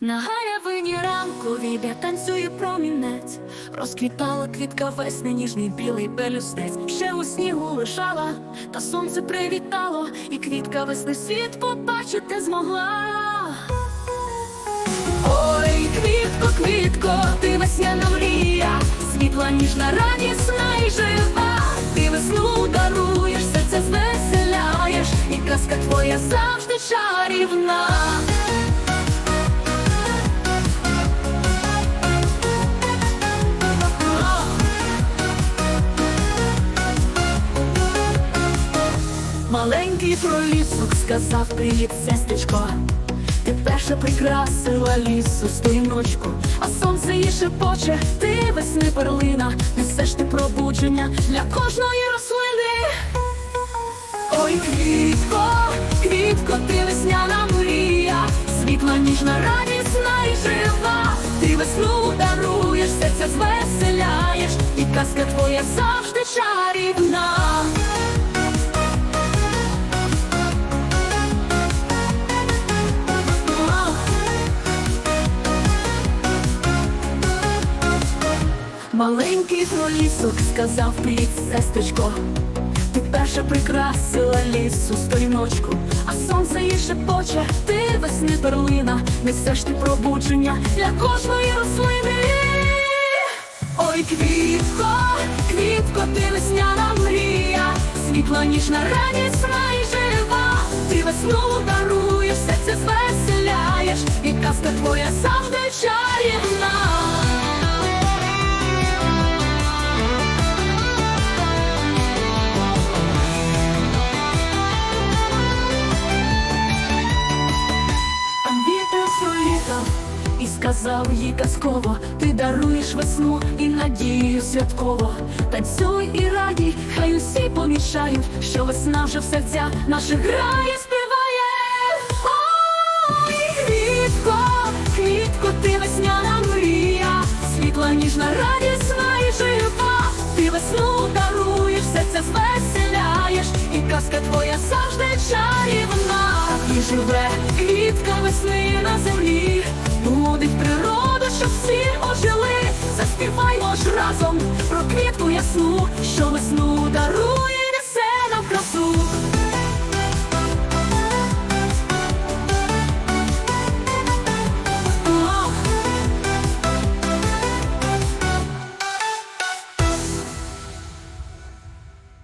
На галявині ранковій, де танцює промінець, розквітала квітка весни, ніжний білий пелюстець. Ще у снігу лишала, та сонце привітало, і квітка весни світ побачити змогла. Ой, квітко, квітко, ти весняна мрія, світла ніжна, радісна і жива. Ти весну даруєш, серце звеселяєш, і казка твоя завжди чарівна. Маленький пролісок сказав привіт, сестричко. Ти перша прикрасила лісу сторіночку, а сонце її шепоче, ти весни перлина, несеш ти пробудження для кожної рослини. Ой, квітко, квітко, ти весняна мрія, світла ніжна, радісна і жива. Ти весну даруєш, серця звеселяєш, і казка твоя завжди чарівна. Маленький пролісок сказав привіт, сестричко. Ти перша прикрасила лісу сторіночку, а сонце їй шепоче, ти весни перлина, несеш ти пробудження для кожної рослини. Ой, квітко, квітко, ти весняна мрія, світла ніжна, радісна і жива. Ти весну даруєш, пролітав і сказав їй казково, ти даруєш весну і надію святково. Танцюй і радій, хай усі помічають, що весна вже в серця наших грає, співає. Ой, квітко, квітко, ти весняна мрія, світла ніжна, радісна і жива. Ти весну даруєш, серце звеселяєш, і казка твоя завжди чарівна. Живе квітка весни на землі, будить природа, щоб всі ожили. Заспіваймо ж разом про квітку ясну, що весну.